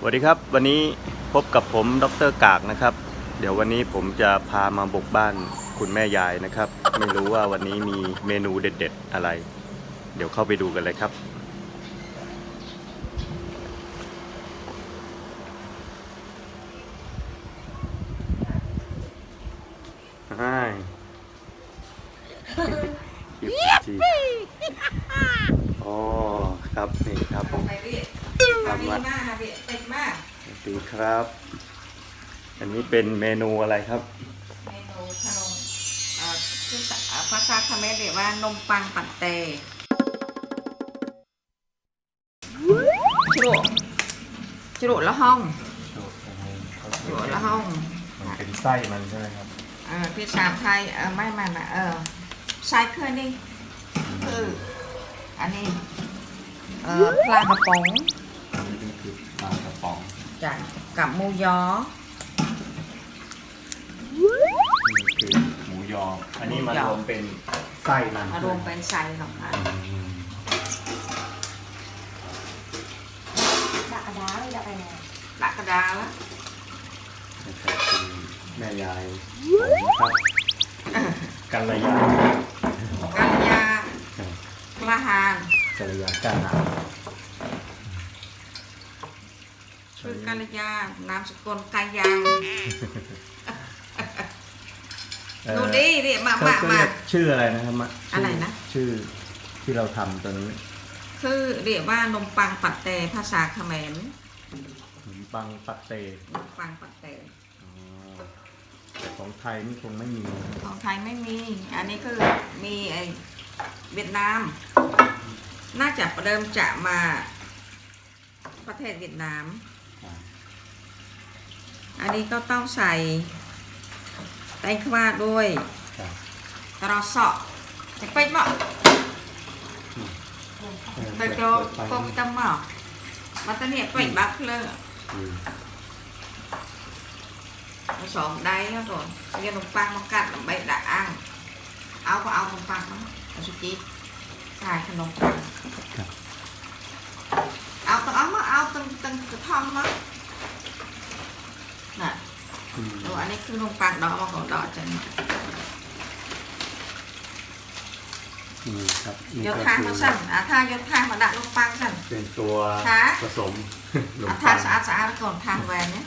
สวัสดีครับ วันนี้พบกับผมดรกากนะครับ เดี๋ยววันนี้ผมจะพามาบุกบ้านคุณแม่ยายนะครับ ไม่รู้ว่าวันนี้มีเมนูเด็ด ๆ อะไร เดี๋ยวเข้าไปดูกันเลยครับ ใช่จีอ๋อครับนี่ครับ ไปพี่ตอนนี้มากค่ะพี่เป็ดมาก สวัสดี ครับ อันนี้เป็นเมนูอะไรครับ เมนูขนมเอ่อชื่อเอ่อภาษาเขมรเรียกว่านมปังปัตเตจุโรจุโรละห้องจุโรละห้องมันเป็นไส้มันใช่ไหมครับเออพี่สามไทยเออไม่มันอะเออใช้เครื่องนี่คืออันนี้เออปลากระป๋องอันนี้ก็คือปลากระป๋องจ้ะกั กับหมูยอ นี่คือหมูยอ อันนี้มารวมเป็นไส้มันมารวมเป็นไส้ของมันอืมดักกระดาษดักอะไรหลักระดาละนะครับคุณแม่ยายผมนะครับกัลยากัลยากระหานกัลยากาหนา ชื่อ กัลยานามสกุลกายังเอ่อดูดิดิมาเขามาเขามาเรียกชื่ออะไรนะครับมะชื่อะไรนะ ชื่อที่เราทำตอนนี้คือเรียกว่านมปังปัตเตภาษาเขมรขนมปังปักเตนมปังปัตเตอ๋อแต่ของไทยนี่คงไม่มีนะของไทยไม่มี อันนี้คือมีไอเวียดนาม น่าจะเริ่มจะมาประเทศเวียดนามครับ อันนี้ก็ต้องใส่แตงกวาด้วยครับตรอสอจะไปบ่ไปโจกงตำหมอกมาตะเนี่ยไปบักเลยอืมผสมได้แล้วก่อนเอาขนมปังมากัดใบด่างเอาก็เอาขนมปังมาเอาสุจิใส่ขนมปังครับเอาต้องเอามาเอาตึงตึงกระทองมา น่ะอืมตัวอันนี้คือขนมปังดอกมาของดอกจังอืมครับนี่ยกก็ทางคืมาอสั่นอาทางยกทางมาดักขนมปังสั่น เป็นตัวค่ะ ผสมขนมเอาปัทางงสะอาดสะอาดก่อนทางแหวนเนี่ย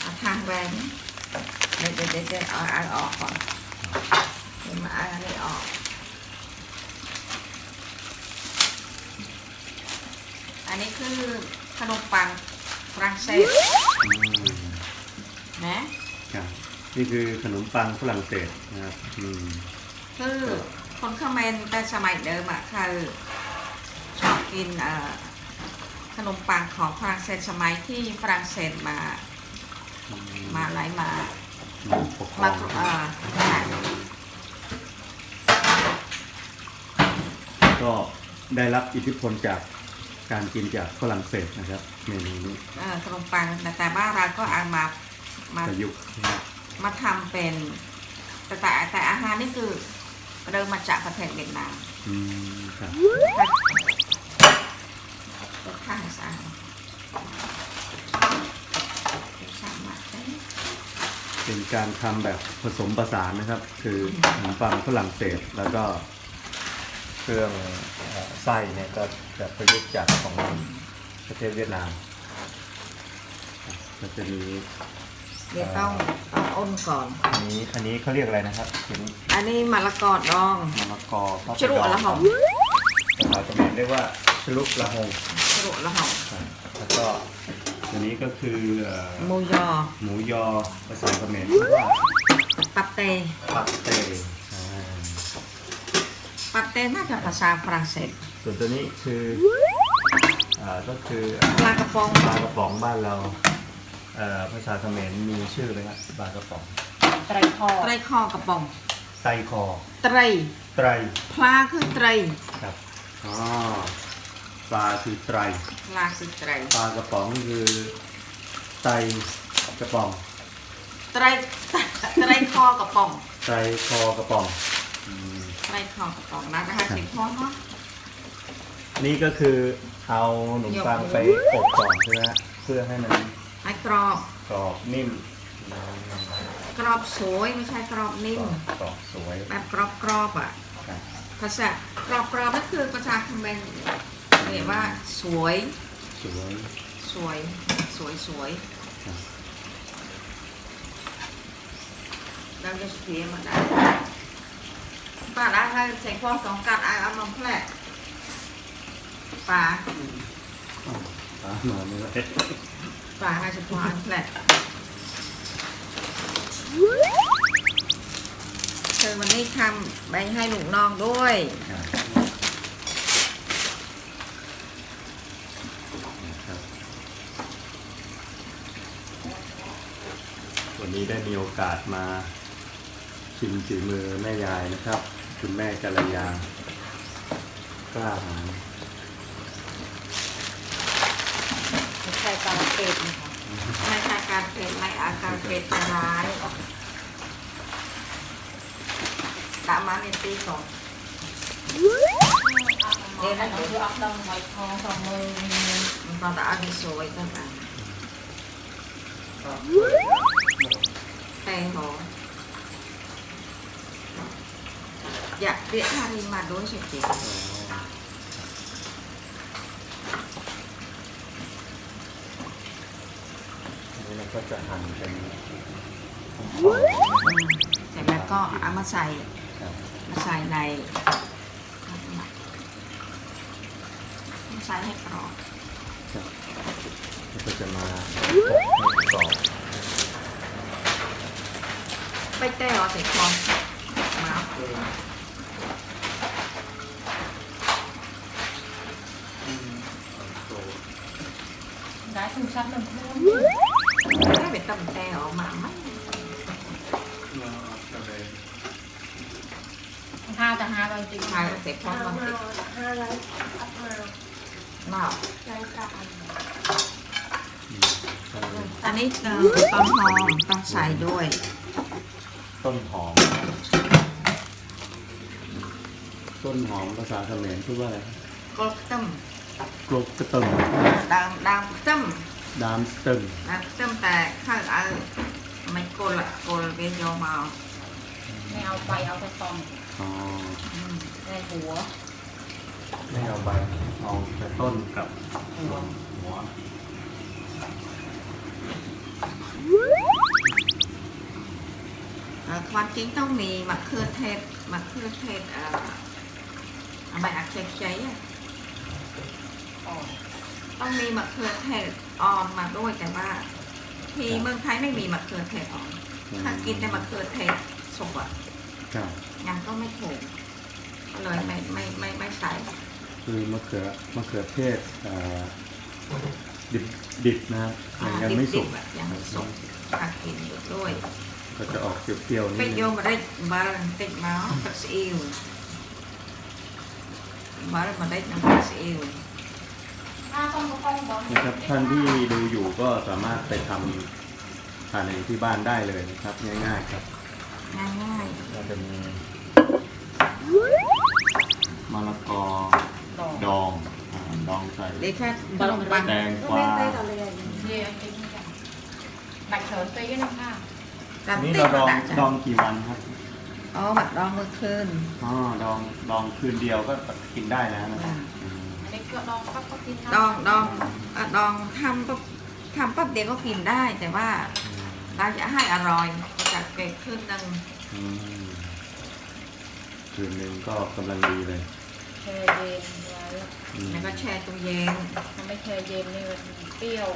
เอาทางแหวนเนี่ยเดี๋ยวเดี๋ยวเดี๋ยวเดี๋ยวเอาอันออกก่อนเดี๋ยวมาเอาอันนี้ออกอันนี้คือขนมปังฝรั่งเศสอืม นะครับนี่คือขนมปังฝรั่งเศสนะครับอืมคือคนเขมรแต่สมัยเดิมอะคือชอบกินเอ่อขนมปังของฝรั่งเศสสมัยที่ฝรั่งเศสมาอืมาไหลมามาปกครมาองเอ่อค่ะก็ได้รับอิทธิพลจาก การกินจากฝรั่งเศสนะครับเมนูนี้เอ่อขนมปังแต่แต่บ้านเราก็เอามามาประยุกต์นะครับมาทำเป็น แต่แต่แต่อาหารนี่คือเริ่มมาจากประเทศเวียดนามอืมครับรสข้างสะอาดสามารถได้เป็นการทำแบบผสมผสานนะครับ คือขนมปังฝรั่งเศสแล้วก็เครื่องเอ่อ ไส้เนี่ยก็จะประยุกต์จากของประเทศเวียดนามก็จะมีเดี๋ยวต้องต้องอ้นก่อน อันนี้อันนี้เขาเรียกอะไรนะครับเป็นอันนี้มะละกอดองมะละกอข้าวชะรุละหอมภาษาเขมรเรียกว่าชะลุละหงชะรุละหอมครับแล้วก็อันนี้ก็คือเอ่อหมูยอหมูยอภาษาเขมรเรียกว่าปัตเต้ปักเตอ่าปัตเต้น่าจะภาษาฝรั่งเศส ส่วนตัวนี้คืออ่าก็คือปลากระป๋องปลากระป๋องบ้านเราเอ่อภาษาเขมรมีชื่อเลยครับปลากระป๋องไตรคอไตรคอกระป๋องไตคอไตรไตรปลาคือไตรครับอ๋อปลาคือไตรปลาคือไตรปลากระป๋องคือไตกระป๋องไตรไตรคอกระป๋องไตคอกระป๋องอืมไตรคอกระป๋องนะนะคะสิพ่อเนาะ นี่ก็คือเอาขนมปังไปอบก่อนใช่ไหมฮะเพื่อให้มันให้กรอบกรอบนิ่มกรอบสวยไม่ใช่กรอบนิ่มกรอบสวยแบบกรอบกรอบๆอะครับภาษากรอบกรอบนั่นคือภาษาคอมเมนต์เรียกว่าสวยสวยสวยสวยสวยครับเราจะเสียมันได้ป้าได้ให้ใส่พวกสองกัดเอาเอามาแผล ปลาตามมาไม่ได้ปลาให้เฉพาะอันแผลคือวันนี้ทำไปให้ลูกน้องด้วยครับครับวันนี้ได้มีโอกาสมาชิมฝีมือแม่ยายนะครับ คุณแม่กัลยากล้าหาญ ไม่ใช่การเกตนะคะไม่ใช่การเผ็ดไม่อาการเผ็ดจะร้ายตามมาในปีก่อนเดี๋ยวนั้นเดี๋ยวออกดองไว้ทองสองมือมันตอนตาเอาสวยกันอะแตงหอมอยากเรียกทานีมาด้วยเฉยอันนี้เรา ก็จะหั่นเป็นเสร็จแล้วก็เอามาใส่ครับมาใส่ในมาใส่ให้กรอบครับแล้วก็จะมาอบให้กรอบไปแต้วใส่คอนมาได้ถึงซับหนึ่งครึ่ง ได้ไปตำแต้วมาไหมห้าแต่ห้าบางจริงใช่เสร็จพร้อมกันติดห้าร้อยอัพมาเนาะร้อยกันอันนี้เติมต้นหอมต้องใส่ด้วย ต้นหอม ต้นหอมภาษาเขมรพูดว่าอะไรกลบตึมกลบกระตึมดังดังตึม ดามสตึมดังตึมแต่ข้างเอาไม่กลอะกลเกยอมาไม่เอาไปเอาแต่ตองอ๋ออืมในหัว ไม่เอาใบเอาแต่ต้นกับหัวหัวเอ่อความจริงต้องมีมะเขือเทศมะเขือเทศเอ่ออะไรอะเฉยๆอะอ่อน ต้องมีมะเขือเทศอ่อนมาด้วยแต่ว่า ที่เมืองไทยไม่มีมะเขือเทศอ่อนถ้ากินแต่มะเขือเทศสุกอะครับยังก็ไม่ถูกเลยไม่ไม่ไม่ไม่ใส่คือมะเขือมะเขือเทศเอ่อดิบดิบนะครับอ่ายังไม่สุกดิบๆอะยังไม่สุกถ้ากินอยู่ด้วย ก็จะออกเปรี้ยวๆนิเป็ดนนึโยงมมาได้บาร์ติดเมาส์กับซีอิ๊วบาร์มาได้น้ำตาลซีอิ๊ว นะครับท่านที่ดูอยู่ก็สามารถไปทำทานเองที่บ้านได้เลยนะครับ ง่ายๆครับง่ายเราจะมีมะละกอดองดองอ่าดองใส่ๆเดี๋ยวแค่ขนมปังแตงกวาเดี๋ยวไอ้นี่กันบัตรเถินไปยังไงค่ะกันนี่ติดเราดองกระดาษดองกี่วันครับอ๋อบัดดองเมื่อคืนอ๋อดองดองคืนเดียวก็กินได้แล้วนะครับอืมอันนี้ก็ ดองปั๊บก็กินดองดองเอ่อดองทำก็ทำปั๊บเดียวก็กินได้ แต่ว่าเราจะให้อร่อยจะเก็บขึ้นหนึ่งอืมคืนหนึ่งก็กำลังดีเลยแช่เย็นไว้อืมแล้วก็แช่ตู้เย็นถ้าไม่แช่เย็นนี่มันเปรี้ยว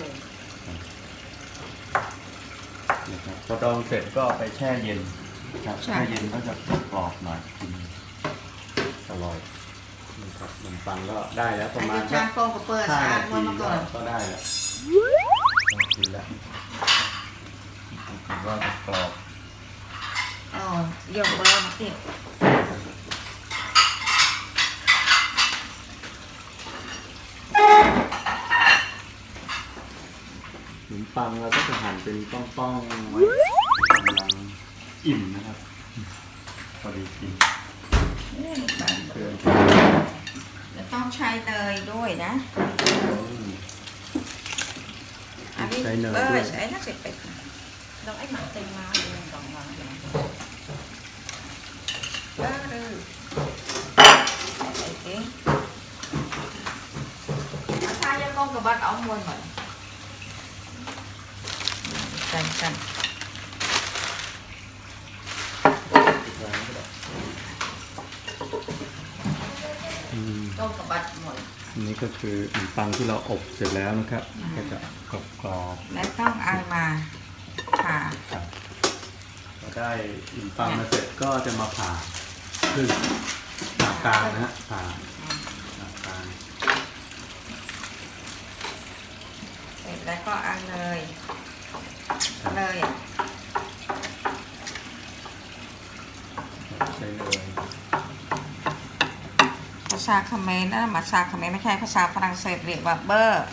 นะครับพอดองเสร็จก็ไปแช่เย็นครับแช่เย็นก็จะกรอบๆหน่อยกินอร่อยนะ ครับขนมปังก็ได้แล้วประอันมาณนี้สัชากโกกับเปิดห้าสะอาดนาไว้ทีมาก่อนก็ได้แล้วกินแล้วผมว่าจะกรอบอ๋อโยกเบอร์มาติดขนมปังเราก็จะหั่นเป็นป้องๆไว้กำลังอิ่มนะครับพอดีกิน นี่แบบ เพื่อน แล้วท ต้องใช้เนยด้วยนะอืมอันนี้ใช้เนยเออด้วยใช้น่าจะเป็ด Đâu anh mặc tình mà thì mình còn ngon rồi. เออเลยโอเคถ้าจะกองกับบัตรเอามวยเหมือนกันกัน อืม กองกับบัตรหมด อันนี้ก็คือขนมปังที่เราอบเสร็จแล้วนะครับ ก็จะกรอบกรอบและต้องเอามาผ่าๆครับพอได้ขนมปังมาเสร็จก็จะมาผ่าครึ่งผ่ากลางนะฮะผ่าผ่ากลางเสร็จแล้วก็เอาเนยเนยอะใช้เนยภา ษาเขมรนะภาษาเขมรไม่ใช่ภาษาฝรั่งเศสเรียกว่าเบอร์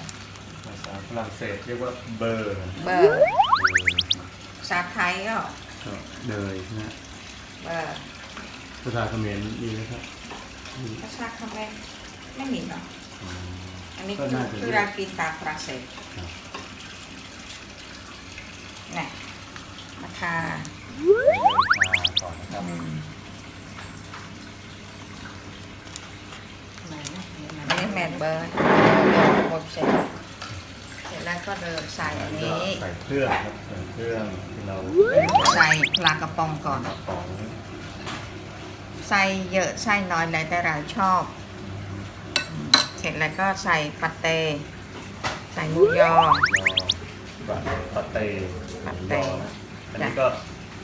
ภาษาฝรั่งเศสเรียกว่าเบอร์เบอร์ภาษาไทยก็ก็เนยนะฮะเบอร์ภาษาเขมรมีไหมครับมีภาษาเขมรไม่มีเนาะอ๋ออันนี้ก็คือน่าจะคือเรากินตามฝรั่งเศสครับนี่ราคาใช้เนยทาก่อนนะครับ อืม อัน là นี้แมนเบอร์หมดเสร็จเสร็จแล้วก็เดินใส่อันก็นี้ ใส่เครื่องครับใส่เครื่องที่เราใส่ปลากระป๋องก่อนกระป๋องใส่เยอะใส่น้อยแล้วแต่เราชอบอืมเสร็จแล้วก็ใส่ปัตเตใส่หมูยอยอบัตปาเต้ปาเต้ยอนะอันนี้ก็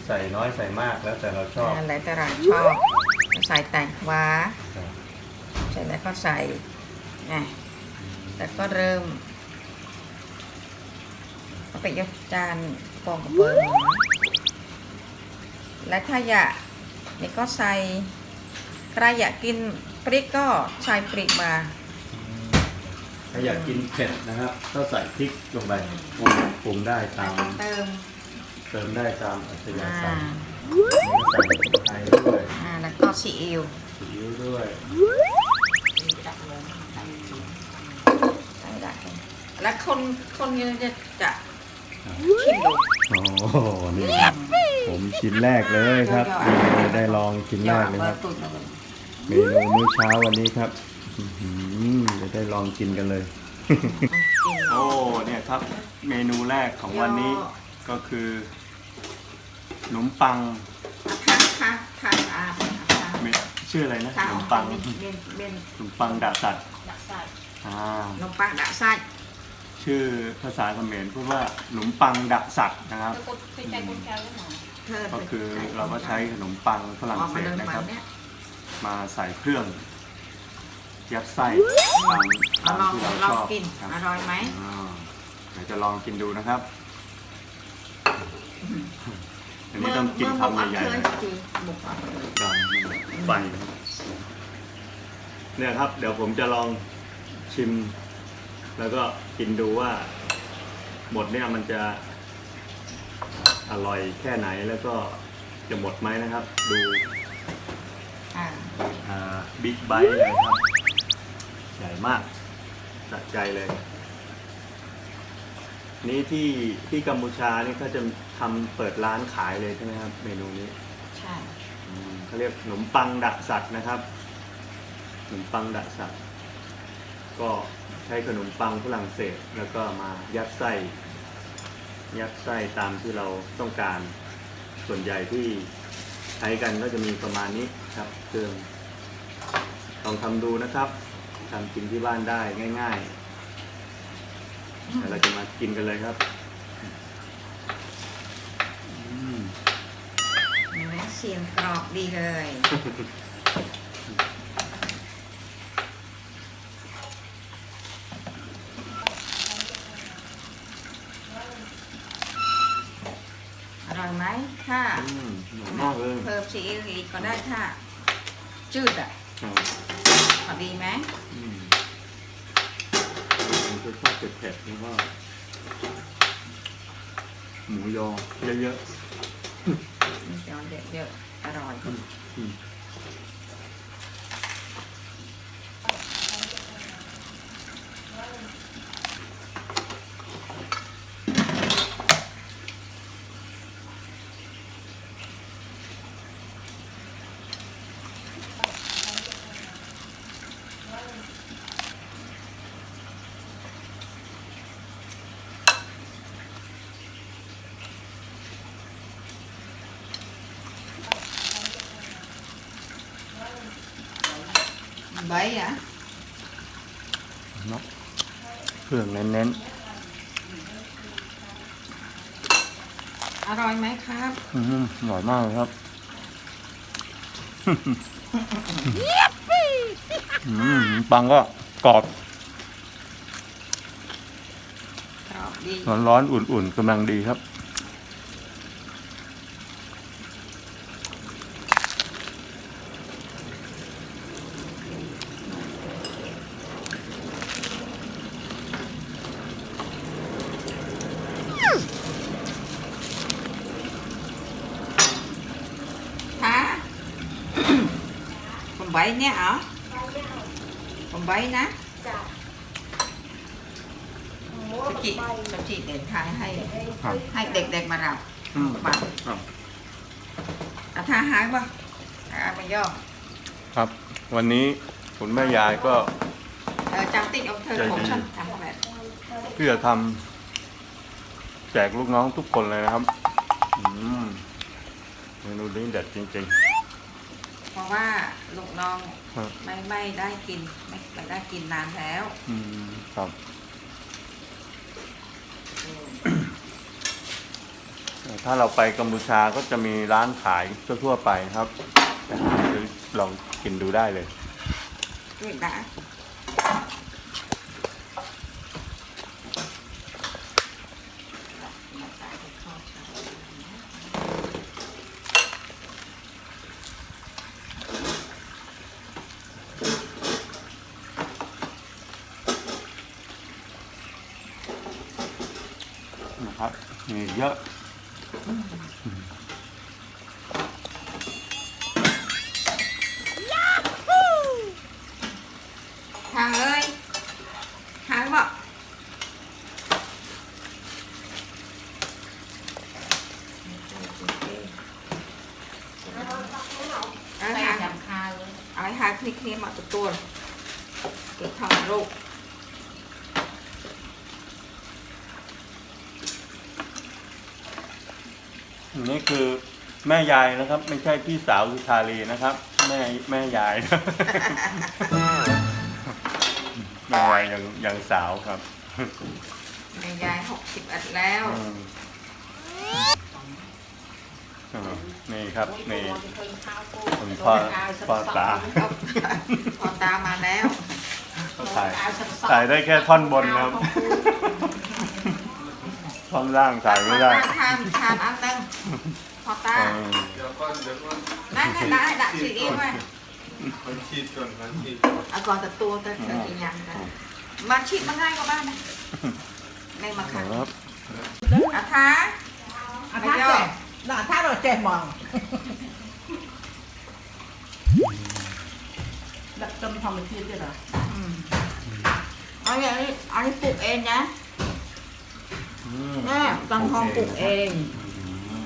ใส่น้อยใส่มากแล้วแต่เราชอบ แล้วแต่เราชอบ ใส่แตงกวาครับเส ร็จแล้วก็ใส่นี่แล้วก็เริ่มเอาไปยกจานปองกระเบิงและถ้าอยากนี่ก็ใส่ใครอยากกินพริกก็ใส่พริกมาถ้าอยากกินเผ็ดนะครับก็ใส่พริกลงไปปรุงปรุงได้ตามเติม เติมได้ตามอัธยาอ่าศัยนี่ก็ใส่ไทยด้วยอ่าแล้วก็ซีอิ๊วซีอิ๊วด้วย đặt lớn, ăn gì. ใส่ได้ แล้วคนคนนี้จะจะครับชิมดู โอ้โหนี่ครับ ผมชิ้นแรกเลยครับนี่ได้ลองชิ้นแรกเลยครับตุ่นเอาไปเมนูมื้อเช้าวันนี้ครับอื้อหือจะได้ลองกินกันเลยกินโอ้เนี่ยครับเมนูแรกของวันนี้ก็คือขนมปังทานทานทานอาทานเมชื่ออะไรนะทานขนมปังเป็นเป็นเป็นขนมปังดาสัตว์ Đặt sai. อ่าขนมปังดะไส้ ชื่อภาษาเขมรพูดว่าขนมปังดะสัตว์นะครับ Cái cốt- cái chai cốt keo đó mà. เธอก็คือเราก็ใช้ขนมปังฝรั่งออกเศมาสเดินนะมาครับเนี่ยมาใส่เครื่อง ยัดไส้ตามเอาตามลองที่เราลชองอบกินครับอร่อยไหมอ่าเดี๋ยวจะลองกินดูนะครับ อันนี้ต้องกินคำใหญ่ๆเมื่อนะเมื่อคือบุกอะดำไฟนะครับเนี่ยครับ เดี๋ยวผมจะลองชิม แล้วก็กินดูว่าหมดเนี่ยมันจะอร่อยแค่ไหนแล้วก็จะหมดไหมนะครับ ดูอ่าบิ๊กไบต์เลยครับ ใหญ่มากจัดใจเลย นี่ที่ที่กัมพูชานี่เขาจะทำเปิดร้านขายเลยใช่ไหมครับ เมนูนี้ใช่ อืมเขาเรียกขนมปังดะสัตว์นะครับขนมปังดะสัตว์ ก็ใช้ขนมปังฝรั่งเศสแล้วก็มายัดไส้ ยัดไส้ตามที่เราต้องการ ส่วนใหญ่ที่ใช้กันก็จะมีประมาณนี้ครับเครื่องลองทำดูนะครับทำกินที่บ้านได้ง่ายๆเดี๋ยวเราจะมากินกันเลยครับอืมเนไหมเสียงกรอบดีเลย อร่อยไหมถ้า อืมหอมมากเลย เพิ่ม ซีอิ๊วอีกก็ได้ถ้าจืดอะครับพอดีไหมอืมผมจะชอบเผ็ดๆแล้วก็หมูยอเยอะมีจอนเยอะๆอร่อยๆอืม ใบอะเนาะเครื่องเน้นอร่อยไหมครับๆอืมอร่อยมากเลยครับอืมปังก็กรอบกรอบดีร้อนๆ อุ่นๆกำลังดีครับ ฮะ ผมใบ เหรอผมใบนะจ้ะสจิสจิเดินทางให้ ครับ ให้เด็กๆมารับอืมบัตครับอาทาหายบ่อามาย่อครับ วันนี้คุณแม่ยายก็ เออจังติดองเธอใจดีผมฉันทำแบบเพื่อทำแจกลูกน้องทุกคนเลยนะครับ อืมเมนูนี้เด็ดจริง เพราะว่าลูกน้อง ครับไม่ไม่ได้กินไม่ไม่ได้กินนานแล้วอืมครับถ้าเราไปกัมพูชาก็จะมีร้านขายทั่วๆไปครับไปหาซื้อลองกินดูได้เลย ด้วยนะ มีเยอะ ทางเอ้ยหายบ่เอาใส่หายำคาเลย เอาให้หาคลิกนี้มาตัวตัวเกิดทำลูก นี่คือแม่ยายนะครับ ไม่ใช่พี่สาวคือชาลีนะครับ แม่แม่ยาย แม่ยายยังยังสาวครับแม่ยายหกสิบเอ็ดแล้วอืมอ่านี่ครับนี่คุณพ่อพ่อตาพอตามาแล้วก็ถ่ายถ่ายได้แค่ท่อนบนครับ ท่อนล่างถ่ายไม่ได้พอตาทานทานอันตึงพอตาอืมเดี๋ยวก่อนเดี๋ยวก่อนนั่นได้ดักสีเองไว้มันคิดก่อนมันคิดเอาก่อนแต่ตัวแต่แต่อีกอย่างนะมาชิดมาง่ายกว่าบ้านนะไม่มาขังครับอาทาอาท่าเจ็บหน้าท่าเราเจ็บมองดับจมทำเป็นทีด้วยเหรออืมเอาอย่างนี้เอานี้ปลูกเองนะอืม แม่ตังทองปลูกเองอืม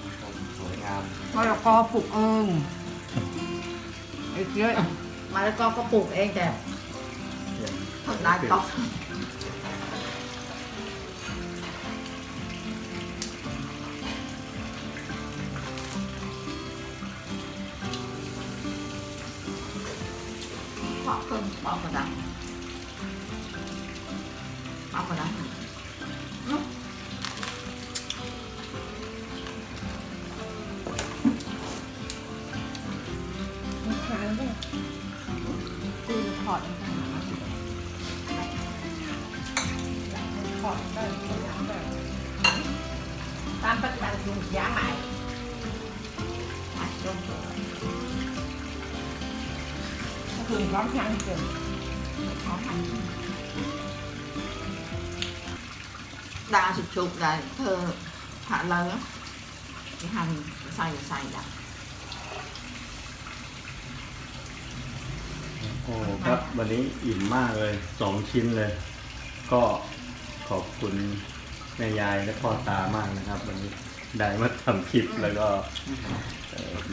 สวยงามมะละกอปลูกเองไอ้เจ๊ยมาแล้วก็ก็ปลูกเองแต่ทำได้ก็เพาะขึ้นเพาะกระดังเพาะกระดัง ขอหันดาสุดชุบได้เธอหาเลยที่หันใส่ใส่ได้โอ้ครับวันนี้อิ่มมากเลยสองชิ้นเลย ก็ขอบคุณแม่ยายและพ่อตามากนะครับ วันนี้ได้มาทำคลิปแล้วก็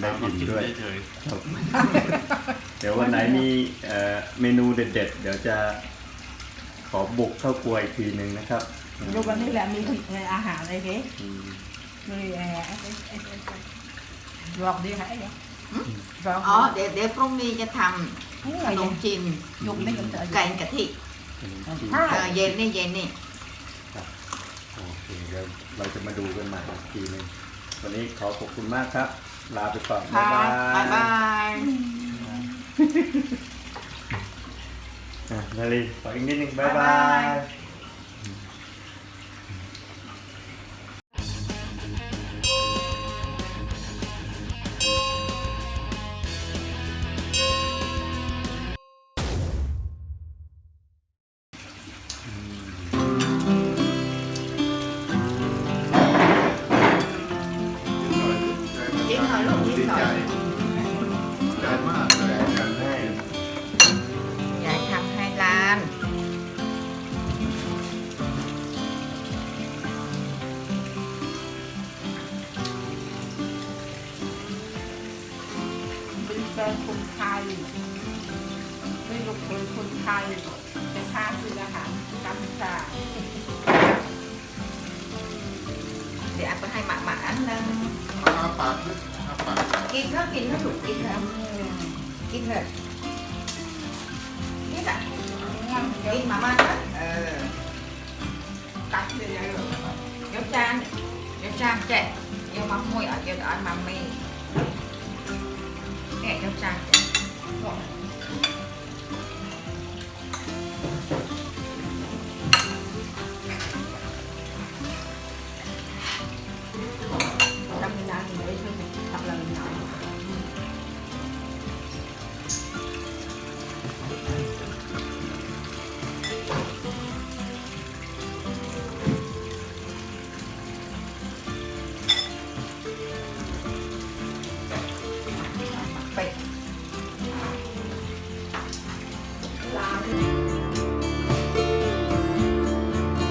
ได้กินด้วยเดี๋ยววันไหนมีเอ่อเมนูเด็ด ๆ เดี๋ยวจะขอบุกเข้ากล้วอีกทีหนึ่งนะครับดูวันนี้แหละมีผลิตอาหารอะไรเด้มีแอบบอกดีค่ะไอ้เนี่ยอ๋อเดี๋ยวเดี๋ยวพรุ่งนี้จะทำขนมจีนยุงไก่กะทิเย็นนี่เย็นนี่โอเคเดี๋ยวเราจะมาดูกันใหม่อีกทีหนึ่งวันนี้ขอขอบคุณมากครับ ลาไปก่อนบ๊ายบายบ๊ายยบายอะนาลีขออีกนิดนึงบ๊ายบาย ดีใจใจมากเลยทำให้ยายทำให้ร้าน ចាស់ចេះយកមកមួយឲ្យយើងឲ្យម៉ាមីនេះយកចាស់ចេះ